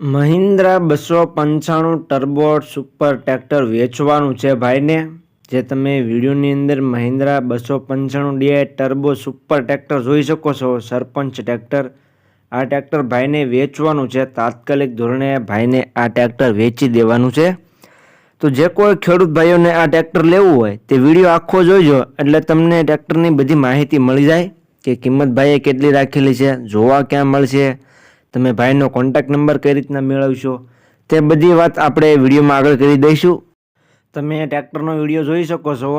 મહિન્દ્રા બસો પંચાણું turbo super tractor વેચવાનું છે ભાઈને, જે તમે વિડીયોની અંદર મહિન્દ્રા બસો પંચાણું ડીઆઈ ટર્બો સુપર ટ્રેક્ટર જોઈ શકો છો, સરપંચ ટ્રેક્ટર. આ ટ્રેક્ટર ભાઈને વેચવાનું છે, તાત્કાલિક ધોરણે ભાઈને આ ટ્રેક્ટર વેચી દેવાનું છે. તો જે કોઈ ખેડૂત ભાઈઓને આ ટ્રેક્ટર લેવું હોય, તે વીડિયો આખો જોઈજો એટલે તમને ટ્રેક્ટરની બધી માહિતી મળી જાય કે કિંમત ભાઈએ કેટલી રાખેલી છે, જોવા ક્યાં મળશે તમે ભાઈનો કોન્ટેક્ટ નંબર કઈ રીતના મેળવશો તે બધી વાત આપણે વિડીયોમાં આગળ કરી દઈશું. તમે ટ્રેક્ટરનો વીડિયો જોઈ શકો છો.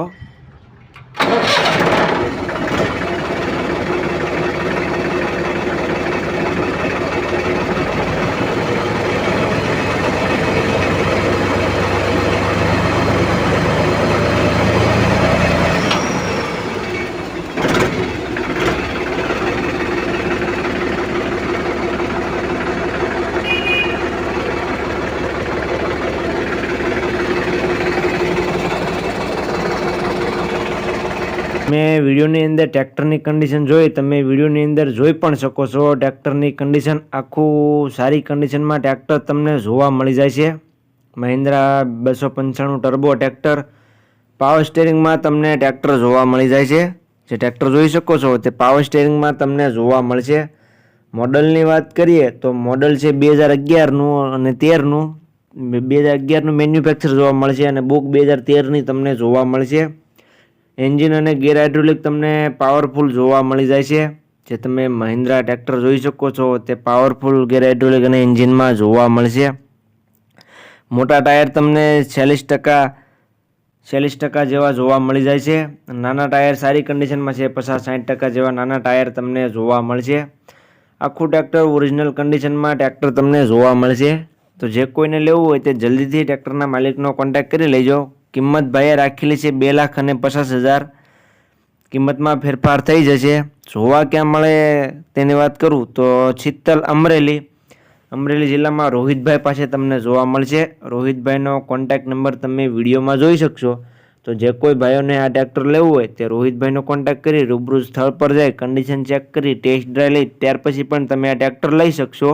મેં વિડીયોની અંદર ટ્રેક્ટરની કન્ડિશન જોઈ, તમે વિડીયોની અંદર જોઈ પણ શકો છો ટ્રેક્ટરની કન્ડિશન આખું સારી કન્ડિશનમાં ટ્રેક્ટર તમને જોવા મળી જાય છે. મહિન્દ્રા બસો પંચાણું ટર્બો ટ્રેક્ટર. પાવર સ્ટેરિંગમાં તમને ટ્રેક્ટર જોવા મળી જાય છે. જે ટ્રેક્ટર જોઈ શકો છો, તે પાવર સ્ટેરિંગમાં તમને જોવા મળશે. મોડલની વાત કરીએ, તો મોડલ છે બે હજાર અગિયારનું અને તેરનું. બે હજાર અગિયારનું મેન્યુફેક્ચર જોવા મળશે અને બુક બે હજાર તેરની તમને જોવા મળશે. એન્જિન અને ગેર હાઇડ્રોલિક તમને પાવરફુલ જોવા મળી જાય છે. જે તમે મહિન્દ્રા ટ્રેક્ટર જોઈ શકો છો, તે પાવરફુલ ગેર હાઇડ્રોલિક અને એન્જિનમાં જોવા મળશે. મોટા ટાયર તમને છેલ્લીસ ટકા ચાલીસ ટકા જેવા જોવા મળી જાય છે. નાના ટાયર સારી કન્ડિશનમાં છે, પચાસ સાઠ ટકા જેવા નાના ટાયર તમને જોવા મળશે. આખું ટ્રેક્ટર ઓરિજિનલ કન્ડિશનમાં ટ્રેક્ટર તમને જોવા મળશે. તો જે કોઈને લેવું હોય તે જલ્દીથી ટ્રેક્ટરના માલિકનો કોન્ટેક્ટ કરી લેજો. કિંમત ભાઈએ રાખેલી છે બે લાખ અને પચાસ હજાર. કિંમતમાં ફેરફાર થઈ જશે. જોવા ક્યાં મળે તેની વાત કરું તો ચિત્તલ અમરેલી. અમરેલી જિલ્લામાં રોહિતભાઈ પાસે તમને જોવા મળશે. રોહિતભાઈનો કોન્ટેક્ટ નંબર તમે વિડીયોમાં જોઈ શકશો. તો જે કોઈ ભાઈઓને આ ટ્રેક્ટર લેવું હોય તે રોહિતભાઈનો કોન્ટેક્ટ કરી રૂબરૂ સ્થળ પર જાય કન્ડિશન ચેક કરી ટેસ્ટ ડ્રાઈવ લઈ, ત્યાર પછી પણ તમે આ ટ્રેક્ટર લઈ શકશો.